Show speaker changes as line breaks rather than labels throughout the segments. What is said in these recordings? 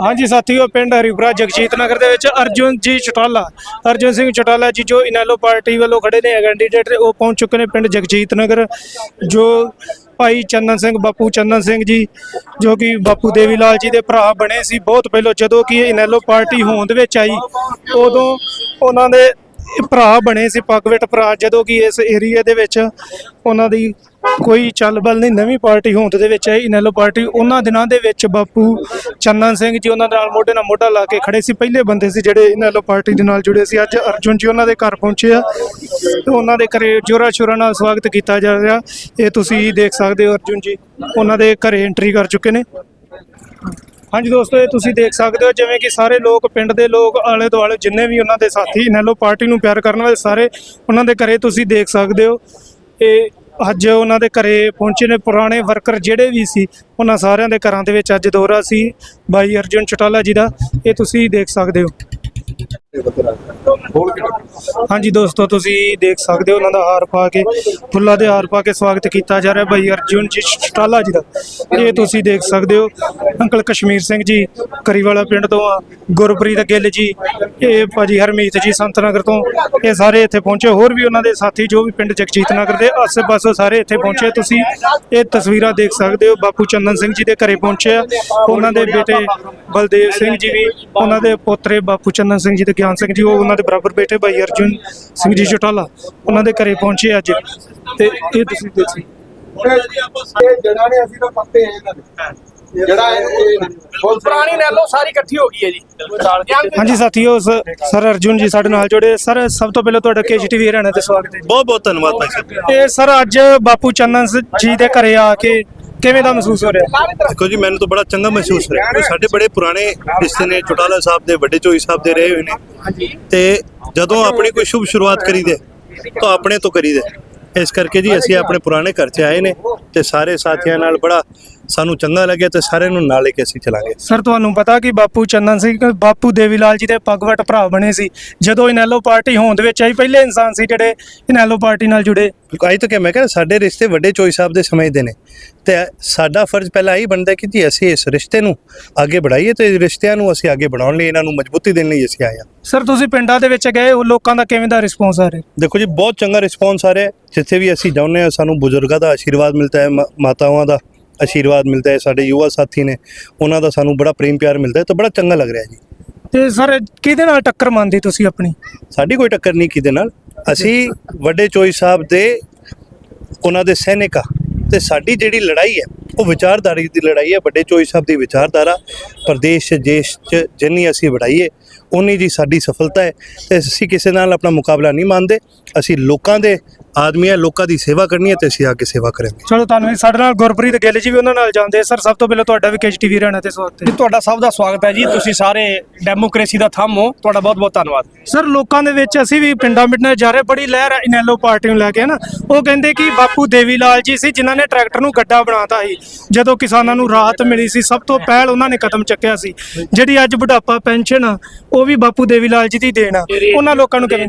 ਹਾਂਜੀ ਸਾਥੀਓ, ਪਿੰਡ ਹਰੀਪੁਰਾ ਜਗਜੀਤ ਨਗਰ ਦੇ ਵਿੱਚ ਅਰਜੁਨ ਜੀ ਚਟਾਲਾ, ਅਰਜੁਨ ਸਿੰਘ ਚਟਾਲਾ ਜੀ ਜੋ ਇਨੈਲੋ ਪਾਰਟੀ ਵੱਲੋਂ ਖੜੇ ਨੇ ਕੈਂਡੀਡੇਟ ਉਹ ਪਹੁੰਚ ਚੁੱਕੇ ਨੇ ਪਿੰਡ ਜਗਜੀਤ ਨਗਰ, ਜੋ ਭਾਈ ਚੰਨਨ ਸਿੰਘ, ਬਾਪੂ ਚੰਨਨ ਸਿੰਘ ਜੀ, ਜੋ ਕਿ ਬਾਪੂ ਦੇਵੀ ਲਾਲ ਜੀ ਦੇ ਭਰਾ ਬਣੇ ਸੀ ਬਹੁਤ ਪਹਿਲਾਂ, ਜਦੋਂ ਕਿ ਇਨੈਲੋ ਪਾਰਟੀ ਹੋਂਦ ਵਿੱਚ ਆਈ, ਉਦੋਂ ਉਹਨਾਂ ਦੇ ਭਰਾ ਬਣੇ ਸੀ, ਪਗਵਟ ਭਰਾ, ਜਦੋਂ ਕਿ ਇਸ ਏਰੀਆ ਦੇ ਵਿੱਚ ਉਹਨਾਂ ਦੀ ਕੋਈ ਚੱਲ ਬਲ ਨਹੀਂ, ਨਵੀਂ ਪਾਰਟੀ ਹੋਂਦ ਦੇ ਵਿੱਚ ਹੈ ਇਨੈਲੋ ਪਾਰਟੀ। ਉਹਨਾਂ ਦਿਨਾਂ ਦੇ ਵਿੱਚ ਬਾਪੂ ਚੰਨਨ ਸਿੰਘ ਜੀ ਉਹਨਾਂ ਨਾਲ ਮੋਢੇ ਨਾਲ ਮੋਢਾ ਲਾ ਕੇ ਖੜੇ ਸੀ। ਪਹਿਲੇ ਬੰਦੇ ਸੀ ਜਿਹੜੇ ਇਨੈਲੋ ਪਾਰਟੀ ਦੇ ਨਾਲ ਜੁੜੇ ਸੀ। ਅੱਜ ਅਰਜੁਨ ਜੀ ਉਹਨਾਂ ਦੇ ਘਰ ਪਹੁੰਚੇ ਆ। ਤੇ ਉਹਨਾਂ ਦੇ ਘਰੇ ਜੋਰਾ ਸ਼ੋਰਾ ਨਾਲ ਸਵਾਗਤ ਕੀਤਾ ਜਾ ਰਿਹਾ। ਇਹ ਤੁਸੀਂ ਦੇਖ ਸਕਦੇ ਹੋ ਅਰਜੁਨ ਜੀ, ਉਹਨਾਂ ਦੇ ਘਰੇ ਐਂਟਰੀ ਕਰ ਚੁੱਕੇ ਨੇ। ਹਾਂਜੀ ਦੋਸਤੋ, ਇਹ ਤੁਸੀਂ ਦੇਖ ਸਕਦੇ ਹੋ ਜਿਵੇਂ ਕਿ ਸਾਰੇ ਲੋਕ, ਪਿੰਡ ਦੇ ਲੋਕ, ਆਲੇ ਦੁਆਲੇ ਜਿੰਨੇ ਵੀ ਉਹਨਾਂ ਦੇ ਸਾਥੀ ਇਨੈਲੋ ਪਾਰਟੀ ਨੂੰ ਪਿਆਰ ਕਰਨ ਵਾਲੇ ਸਾਰੇ ਉਹਨਾਂ ਦੇ ਘਰੇ ਤੁਸੀਂ ਦੇਖ ਸਕਦੇ ਹੋ। ਇਹ ਅੱਜ ਉਹਨਾਂ ਦੇ ਘਰੇ ਪਹੁੰਚੇ ਨੇ ਪੁਰਾਣੇ ਵਰਕਰ ਜਿਹੜੇ ਵੀ ਸੀ, ਉਹਨਾਂ ਸਾਰਿਆਂ ਦੇ ਘਰਾਂ ਦੇ ਵਿੱਚ ਅੱਜ ਦੌਰਾ ਸੀ। ਬਾਈ ਅਰਜੁਨ ਚਟਾਲਾ ਜੀ ਦਾ, ਇਹ ਤੁਸੀਂ ਦੇਖ ਸਕਦੇ ਹੋ। ਹਾਂਜੀ ਦੋਸਤੋ, ਤੁਸੀਂ ਦੇਖ ਸਕਦੇ ਹੋ ਉਹਨਾਂ ਦਾ ਹਾਰ ਪਾ ਕੇ, ਫੁੱਲਾਂ ਦੇ ਹਾਰ ਪਾ ਕੇ ਸਵਾਗਤ ਕੀਤਾ ਜਾ ਰਿਹਾ ਭਾਈ ਅਰਜੁਨ ਜੀ ਚਟਾਲਾ ਜੀ ਦਾ। ਇਹ ਤੁਸੀਂ ਦੇਖ ਸਕਦੇ ਹੋ, ਅੰਕਲ ਕਸ਼ਮੀਰ ਸਿੰਘ ਜੀ, ਕਰੀਵਾਲਾ ਪਿੰਡ ਤੋਂ ਆ, ਗੁਰਪ੍ਰੀਤ ਗਿੱਲ ਜੀ, ਇਹ ਭਾਜੀ ਹਰਮੀਤ ਜੀ ਸੰਤਨਗਰ ਤੋਂ, ਇਹ ਸਾਰੇ ਇੱਥੇ ਪਹੁੰਚੇ। ਹੋਰ ਵੀ ਉਹਨਾਂ ਦੇ ਸਾਥੀ, ਜੋ ਵੀ ਪਿੰਡ ਜਗਜੀਤ ਨਗਰ ਦੇ ਆਸ-ਪਾਸੋਂ ਸਾਰੇ ਇੱਥੇ ਪਹੁੰਚੇ। ਤੁਸੀਂ ਇਹ ਤਸਵੀਰਾਂ ਦੇਖ ਸਕਦੇ ਹੋ, ਬਾਪੂ ਚੰਦਨ ਸਿੰਘ ਜੀ ਦੇ ਘਰੇ ਪਹੁੰਚੇ ਆ। ਉਹਨਾਂ ਦੇ ਬੇਟੇ ਬਲਦੇਵ ਸਿੰਘ ਜੀ ਵੀ, ਉਹਨਾਂ ਦੇ ਪੋਤਰੇ ਬਾਪੂ ਚੰਦਨ ਸਿੰਘ ਜੀ ਦੇ ਗਿਆਨ ਸਿੰਘ ਜੀ ਉਹ ਉਹਨਾਂ ਦੇ ਬਰਾਬਰ ਬੇਟੇ ਭਾਈ ਅਰਜੁਨ ਸਿੰਘ ਜੀ ਚਟਾਲਾ ਉਹਨਾਂ ਦੇ ਘਰੇ ਪਹੁੰਚੇ ਅੱਜ। ਤੇ ਇਹ ਤੁਸੀਂ ਦੇਖ
ਜੜਾ ਨੇ ਅਸੀਂ ਤਾਂ ਪੱਤੇ ਆ ਇਹਨਾਂ ਦੇ। ਜਿਹੜਾ ਇਹ ਬਹੁਤ
ਪੁਰਾਣੀ ਨੈਲੋ ਸਾਰੀ ਇਕੱਠੀ ਹੋ ਗਈ ਹੈ ਜੀ।
ਹਾਂਜੀ ਸਾਥੀਓ ਸਰ ਅਰਜੁਨ ਜੀ ਸਾਡੇ ਨਾਲ ਜੁੜੇ। ਸਰ ਸਭ ਤੋਂ ਪਹਿਲਾਂ ਤੁਹਾਡਾ ਕੇਜੀਟੀਵੀ ਹਰਿਆਣਾ ਤੇ ਸਵਾਗਤ ਹੈ
ਬਹੁਤ ਬਹੁਤ ਧੰਨਵਾਦ ਭਾਈ ਸਾਹਿਬ।
ਜੀ। ਇਹ ਸਰ ਅੱਜ ਬਾਪੂ ਚੰਨਨ ਜੀ ਦੇ ਘਰੇ ਆ ਕੇ ਕਿਵੇਂ ਦਾ ਮਹਿਸੂਸ ਹੋ ਰਿਹਾ?
ਦੇਖੋ ਜੀ ਮੈਨੂੰ ਤਾਂ ਬੜਾ ਚੰਗਾ ਮਹਿਸੂਸ ਹੋ ਰਿਹਾ। ਸਾਡੇ ਬੜੇ ਪੁਰਾਣੇ ਰਿਸ਼ਤੇ ਨੇ ਚੋਟਾਲਾ ਸਾਹਿਬ ਦੇ ਵੱਡੇ ਚੋਈ ਸਾਹਿਬ ਦੇ ਰਹੇ ਹੋਏ ਨੇ। ਤੇ ਜਦੋਂ ਆਪਣੀ ਕੋਈ ਸ਼ੁਭ ਸ਼ੁਰੂਆਤ ਕਰੀਦੇ ਤਾਂ ਆਪਣੇ ਤੋਂ ਕਰੀਦੇ ਇਸ ਕਰਕੇ ਜੀ ਅਸੀਂ ਆਪਣੇ ਪੁਰਾਣੇ ਘਰ 'ਚ ਆਏ ਨੇ ਤੇ ਸਾਰੇ ਸਾਥੀਆਂ ਨਾਲ ਬੜਾ ਸਾਨੂੰ ਚੰਗਾ ਲੱਗਿਆ ਤੇ ਸਾਰਿਆਂ ਨੂੰ ਨਾਲ ਲੈ ਕੇ ਅਸੀਂ ਚਲਾਂਗੇ।
ਸਰ ਤੁਹਾਨੂੰ ਪਤਾ ਕਿ ਬਾਪੂ ਚੰਨਨ ਸਿੰਘ ਬਾਪੂ ਦੇਵੀ ਲਾਲ ਜੀ ਦੇ ਪਗਵਟ ਭਰਾ ਬਣੇ ਸੀ। ਜਦੋਂ ਇਨੈਲੋ ਪਾਰਟੀ ਹੋਂਦ ਵਿੱਚ ਆਈ ਪਹਿਲੇ ਇਨਸਾਨ ਸੀ ਜਿਹੜੇ ਇਨੈਲੋ ਪਾਰਟੀ ਨਾਲ ਜੁੜੇ।
ਅੱਜ ਤਾਂ ਕਿ ਮੈਂ ਕਹਿੰਦਾ ਸਾਡੇ ਰਿਸ਼ਤੇ ਵੱਡੇ ਚੋਈ ਸਾਹਿਬ ਦੇ ਸਮੇਂ ਦੇ ਨੇ। ਤੇ ਸਾਡਾ ਫਰਜ਼ ਪਹਿਲਾਂ ਇਹ ਬਣਦਾ ਕਿ ਜੀ ਅਸੀਂ ਇਸ ਰਿਸ਼ਤੇ ਨੂੰ ਅੱਗੇ ਵਧਾਈਏ ਤੇ ਰਿਸ਼ਤਿਆਂ ਨੂੰ ਅਸੀਂ ਅੱਗੇ ਵਧਾਉਣ ਲਈ ਇਹਨਾਂ ਨੂੰ ਮਜ਼ਬੂਤੀ ਦੇਣ ਲਈ ਅਸੀਂ ਆਏ ਹਾਂ।
ਸਰ ਤੁਸੀਂ ਪਿੰਡਾਂ ਦੇ ਵਿੱਚ ਗਏ ਉਹ ਲੋਕਾਂ ਦਾ ਕਿਵੇਂ ਦਾ ਰਿਸਪੌਂਸ ਆ ਰਿਹਾ?
ਦੇਖੋ ਜੀ ਬਹੁਤ ਚੰਗਾ ਰਿਸਪੌਂਸ ਆ ਰਿਹਾ। ਜਿੱਥੇ ਵੀ ਅਸੀਂ ਜਾਂਦੇ ਹਾਂ ਸਾਨੂੰ ਬਜ਼ੁਰਗਾਂ ਦਾ ਆਸ਼ੀਰਵਾਦ ਮਿਲਦਾ ਹੈ ਮਾਤਾਵਾਂ ਦਾ। ਆਸ਼ੀਰਵਾਦ ਮਿਲਦਾ ਹੈ ਸਾਡੇ ਯੁਵਾ ਸਾਥੀ ਨੇ ਉਹਨਾਂ ਦਾ ਸਾਨੂੰ ਬੜਾ ਪ੍ਰੇਮ ਪਿਆਰ ਮਿਲਦਾ ਹੈ ਤਾਂ ਬੜਾ ਚੰਗਾ ਲੱਗ ਰਿਹਾ ਜੀ।
ਤੇ ਸਰ ਕਿਹਦੇ ਨਾਲ ਟੱਕਰ ਮੰਨਦੇ ਤੁਸੀਂ ਆਪਣੀ?
ਸਾਡੀ ਕੋਈ ਟੱਕਰ ਨਹੀਂ ਕਿਤੇ ਨਾਲ। ਅਸੀਂ ਵੱਡੇ ਚੋਈ ਸਾਹਿਬ ਦੇ ਉਹਨਾਂ ਦੇ ਸੈਨਿਕ ਤੇ ਸਾਡੀ ਜਿਹੜੀ ਲੜਾਈ ਹੈ ਉਹ ਵਿਚਾਰਧਾਰੀ ਦੀ ਲੜਾਈ ਹੈ ਵੱਡੇ ਚੋਈ ਸਾਹਿਬ ਦੀ ਵਿਚਾਰਧਾਰਾ। ਪ੍ਰਦੇਸ਼ ਦੇਸ਼ ਚ ਜਿੰਨੀ ਅਸੀਂ ਵੜਾਈਏ ਉਨੀ ਜੀ ਸਾਡੀ ਸਫਲਤਾ ਹੈ ਤੇ ਅਸੀਂ ਕਿਸੇ ਨਾਲ ਆਪਣਾ ਮੁਕਾਬਲਾ ਨਹੀਂ ਮੰਨਦੇ। ਅਸੀਂ ਲੋਕਾਂ ਦੇ ਆਦਮੀ ਹੈ ਲੋਕਾਂ ਦੀ ਸੇਵਾ ਕਰਨੀ ਹੈ ਤੇ ਅਸੀਂ ਅੱਗੇ ਸੇਵਾ ਕਰਾਂਗੇ।
ਚਲੋ ਤੁਹਾਨੂੰ ਸਾਡੇ ਨਾਲ ਗੁਰਪ੍ਰੀਤ ਗਿੱਲ ਜੀ ਵੀ ਉਹਨਾਂ ਨਾਲ ਜਾਂਦੇ ਸਰ ਸਭ ਤੋਂ ਪਹਿਲਾਂ ਤੁਹਾਡਾ ਵੀ ਕੇਜੀਟੀਵੀ ਹਰਿਆਣਾ ਤੇ ਸਵਾਗਤ ਹੈ।
ਤੁਹਾਡਾ ਸਭ ਦਾ ਸਵਾਗਤ ਹੈ ਜੀ। ਤੁਸੀਂ ਸਾਰੇ ਡੈਮੋਕ੍ਰੇਸੀ ਦਾ ਥੰਮ ਹੋ। ਤੁਹਾਡਾ ਬਹੁਤ ਬਹੁਤ ਧੰਨਵਾਦ।
ਸਰ ਲੋਕਾਂ ਦੇ ਵਿੱਚ ਅਸੀਂ ਵੀ ਪਿੰਡਾਂ ਮਿੰਡਾਂ ਜਾ ਰਹੇ ਬੜੀ ਲਹਿਰ ਹੈ ਇਨੈਲੋ ਪਾਰਟੀ ਨੂੰ ਲੈ ਕੇ ਨਾ? ਉਹ ਕਹਿੰਦੇ ਕਿ ਬਾਪੂ ਦੇਵੀ ਲਾਲ ਜੀ ਸੀ ਜਿਨ੍ਹਾਂ ਨੇ ਟਰੈਕਟਰ ਨੂੰ ਗੱਡਾ ਬਣਾਤਾ ਸੀ। ਜਦੋਂ ਕਿਸਾਨਾਂ ਨੂੰ ਰਾਹਤ ਮਿਲੀ ਸੀ ਸਭ ਤੋਂ ਪਹਿਲ ਉਹਨਾਂ ਨੇ ਕਦਮ ਚੱਕਿਆ ਸੀ। ਜਿਹੜੀ ਅੱਜ ਬੁਢਾਪਾ ਪੈਨਸ਼ਨ ਆ ਉਹ ਵੀ ਬਾਪੂ ਦੇਵੀ ਲਾਲ ਜੀ ਦੀ ਦੇਣ ਆ। ਉਹਨਾਂ ਲੋਕਾਂ ਨੂੰ ਕਿਵੇਂ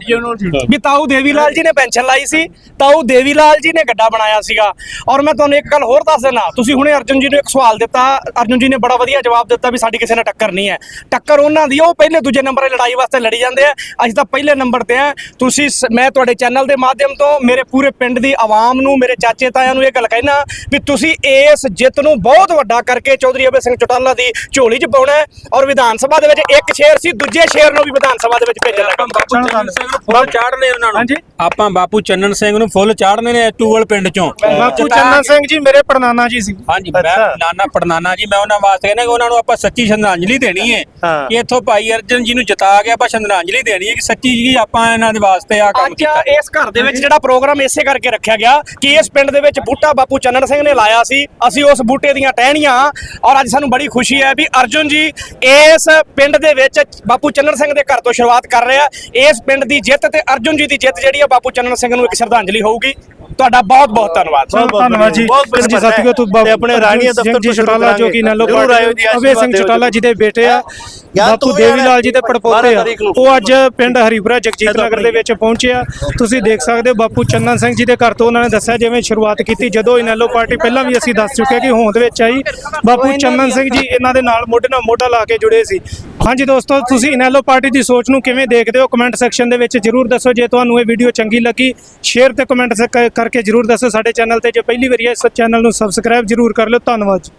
ਵੀ ਤਾਊ ਦੇਵੀ ਲਾਲ ਜੀ ਨੇ ਪੈਨਸ਼ਨ ਲਾਈ ਸੀ ਤਾਊ ਦੇਵੀ ਲਾਲ ਜੀ ਨੇ ਗੱਡਾ ਬਣਾਇਆ ਸੀਗਾ। ਔਰ ਮੈਂ ਤੁਹਾਨੂੰ ਇੱਕ ਗੱਲ ਹੋਰ ਦੱਸ ਦੇਣਾ ਤੁਸੀਂ ਹੁਣੇ ਅਰਜੁਨ ਜੀ ਨੂੰ ਇੱਕ ਸਵਾਲ ਦਿੱਤਾ ਅਰਜੁਨ ਜੀ ਨੇ ਬੜਾ ਵਧੀਆ ਜਵਾਬ ਦਿੱਤਾ ਵੀ ਸਾਡੀ ਕਿਸੇ ਨਾਲ ਟੱਕਰ ਨਹੀਂ ਹੈ। ਟੱਕਰ ਉਹਨਾਂ ਦੀ ਉਹ ਪਹਿਲੇ ਦੂਜੇ ਨੰਬਰ 'ਤੇ ਲੜਾਈ ਵਾਸਤੇ ਲੜੀ ਜਾਂਦੇ ਆ। ਅਸੀਂ ਤਾਂ ਪਹਿਲੇ ਨੰਬਰ ਤੇ ਆ। ਤੁਸੀਂ ਮੈਂ ਤੁਹਾਡੇ ਚੈਨਲ ਦੇ ਮਾਧਿਅਮ ਤੋਂ ਮੇਰੇ ਪੂਰੇ ਪਿੰਡ ਦੀ ਆਵਾਮ ਨੂੰ ਮੇਰੇ ਚਾਚੇ ਤਾਇਆਂ ਨੂੰ ਇਹ ਗੱਲ ਕਹਿਣਾ ਵੀ ਤੁਸੀਂ ਇਸ ਜਿੱਤ ਨੂੰ ਬਹੁਤ ਵੱਡਾ ਕਰਕੇ ਚੌਧਰੀ ਅਬੇ ਸਿੰਘ ਚੋਟਾਲਾ ਦੀ ਝੋਲੀ 'ਚ ਪਾਉਣਾ ਹੈ ਔਰ ਵਿਧਾਨ ਸਭਾ ਦੇ ਵਿੱਚ ਇੱਕ ਸ਼ੇਰ ਸੀ ਦੂਜੇ ਸ਼ੇਰ ਨੂੰ ਵੀ ਵਿਧਾਨ ਸਭਾ ਦੇ ਵਿੱਚ ਭੇਜਣ ਲੱਗਾ
ਚਲੋ ਤੁਹਾਨੂੰ
ਫੁੱਲ ਚਾੜਨੇ ਉਹਨਾਂ ਨੂੰ।
ਹਾਂਜੀ।
ਆਪਾਂ ਬਾਪੂ ਚੰਨਨ ਸਿੰਘ ਨੂੰ ਫੁੱਲ ਚਾੜਨੇ ਨੇ ਟੂਵਲ ਪਿੰਡ ਚੋਂ।
ਬਾਪੂ ਚੰਨਨ ਸਿੰਘ ਜੀ ਮੇਰੇ ਪੜਨਾਨਾ ਜੀ ਸੀ।
ਹਾਂਜੀ ਮੈਂ ਨਾਨਾ ਪੜਨਾਨਾ ਜੀ ਮੈਂ ਉਹਨਾਂ ਵਾਸਤੇ ਕਹਿੰਦਾ ਕਿ ਉਹਨਾਂ ਨੂੰ ਆਪਾਂ ਸੱਚੀ ਸ਼ਰਧਾਂਜਲੀ ਦੇਣੀ ਹੈ। ਕਿ ਇੱਥੋਂ ਭਾਈ ਅਰਜਨ ਜੀ ਨੂੰ ਜਿਤਾ ਕੇ ਆਪਾਂ ਸ਼ਰਧਾਂਜਲੀ ਦੇਣੀ ਹੈ ਕਿ ਸੱਚੀ ਜੀ ਆਪਾਂ ਇਹਨਾਂ ਦੇ ਵਾਸਤੇ ਆ ਕੰਮ
ਅੱਜ
ਕੀਤਾ।
ਇਸ ਘਰ ਦੇ ਵਿੱਚ ਜਿਹੜਾ ਪ੍ਰੋਗਰਾਮ ਇਸੇ ਕਰਕੇ ਰੱਖਿਆ ਗਿਆ ਕਿ ਇਸ ਪਿੰਡ ਦੇ ਵਿੱਚ ਬੂਟਾ ਬਾਪੂ ਚੰਨਣ ਸਿੰਘ ਨੇ ਲਾਇਆ ਸੀ। ਅਸੀਂ ਉਸ ਬੂਟੇ ਦੀਆਂ ਟਹਿਣੀਆਂ ਔਰ ਅੱਜ ਸਾਨੂੰ ਬੜੀ ਖੁਸ਼ੀ ਹੈ ਵੀ ਅਰਜੁਨ ਜੀ, ਇਸ ਪਿੰਡ ਦੇ ਵਿੱਚ ਬਾਪੂ ਚੰਨਣ ਸਿੰਘ ਦੇ ਘਰ ਤੋਂ ਸ਼ੁਰੂਆਤ ਕਰ ਰਿਹਾ। ਇਸ ਪਿੰਡ ਦੀ ਜਿੱਤ ਤੇ ਅਰਜੁਨ ਜੀ ਦੀ ਜਿੱਤ ਜਿਹੜੀ ਆ, ਬਾਪੂ ਚੰਨਣ ਸਿੰਘ ਨੂੰ ਇੱਕ ਸ਼ਰਧਾਂਜਲੀ ਹੋਊਗੀ। ਤੁਹਾਡਾ ਬਹੁਤ ਬਹੁਤ ਧੰਨਵਾਦ
ਚਲੋ ਧੰਨਵਾਦ ਜੀ।
ਬਹੁਤ
ਜੀ ਸਾਥੀਓ ਤੋਂ
ਤੇ ਆਪਣੇ ਰਾਣੀਆ ਦਫ਼ਤਰ
ਜੀ ਚਟਾਲਾ ਜੋ ਕਿ। ਨਾਲੋ
ਜੀ,
ਅਵੇ ਸਿੰਘ ਚਟਾਲਾ ਜੀ। ਦੇ ਬੇਟੇ ਆ ਬਾਪੂ
ਤੂੰ
ਦੇਵੀ ਲਾਲ ਜੀ ਦੇ ਪੜਪੋਤੇ ਆ। ਉਹ ਅੱਜ ਪਿੰਡ ਹਰੀਪੁਰਾ ਜਗਜੀਤ ਨਗਰ ਦੇ ਵਿੱਚ ਪਹੁੰਚੇ ਆ। ਤੁਸੀਂ ਦੇਖ ਸਕਦੇ ਹੋ ਬਾਪੂ ਚੰਨਨ ਸਿੰਘ ਜੀ ਦੇ ਘਰ ਤੋਂ ਉਹਨਾਂ ਨੇ ਦੱਸਿਆ ਜਿਵੇਂ ਸ਼ੁਰੂਆਤ ਕੀਤੀ ਜਦੋਂ ਇਨੈਲੋ ਪਾਰਟੀ ਪਹਿਲਾਂ ਵੀ ਅਸੀਂ ਦੱਸ ਚੁੱਕੇ ਕਿ ਹੋਂਦ ਵਿੱਚ ਆਈ। ਬਾਪੂ ਚੰਨਨ ਸਿੰਘ ਜੀ ਇਹਨਾਂ ਦੇ ਨਾਲ ਮੋਢੇ ਨਾਲ ਮੋਢਾ ਲਾ ਕੇ ਜੁੜੇ ਸੀ। ਹਾਂਜੀ ਦੋਸਤੋ ਤੁਸੀਂ ਇਨੈਲੋ ਪਾਰਟੀ ਦੀ ਸੋਚ ਨੂੰ ਕਿਵੇਂ ਦੇਖਦੇ ਹੋ? ਕਮੈਂਟ ਸੈਕਸ਼ਨ ਦੇ ਵਿੱਚ ਜਰੂਰ ਦੱਸੋ। ਜੇ ਤੁਹਾਨੂੰ ਇਹ ਵੀਡੀਓ ਚੰਗੀ ਲੱਗੀ ਸ਼ੇਅਰ ਤੇ ਕਮੈਂਟ ਕਰਕੇ ਜਰੂਰ ਦੱਸੋ ਸਾਡੇ ਚੈਨਲ ਤੇ। ਜੇ ਪਹਿਲੀ ਵਾਰੀ ਹੈ ਇਸ ਚੈਨਲ ਨੂੰ ਸਬਸਕ੍ਰਾਈਬ ਜਰੂਰ ਕਰ ਲਿਓ। ਧੰਨਵਾਦ ਜੀ।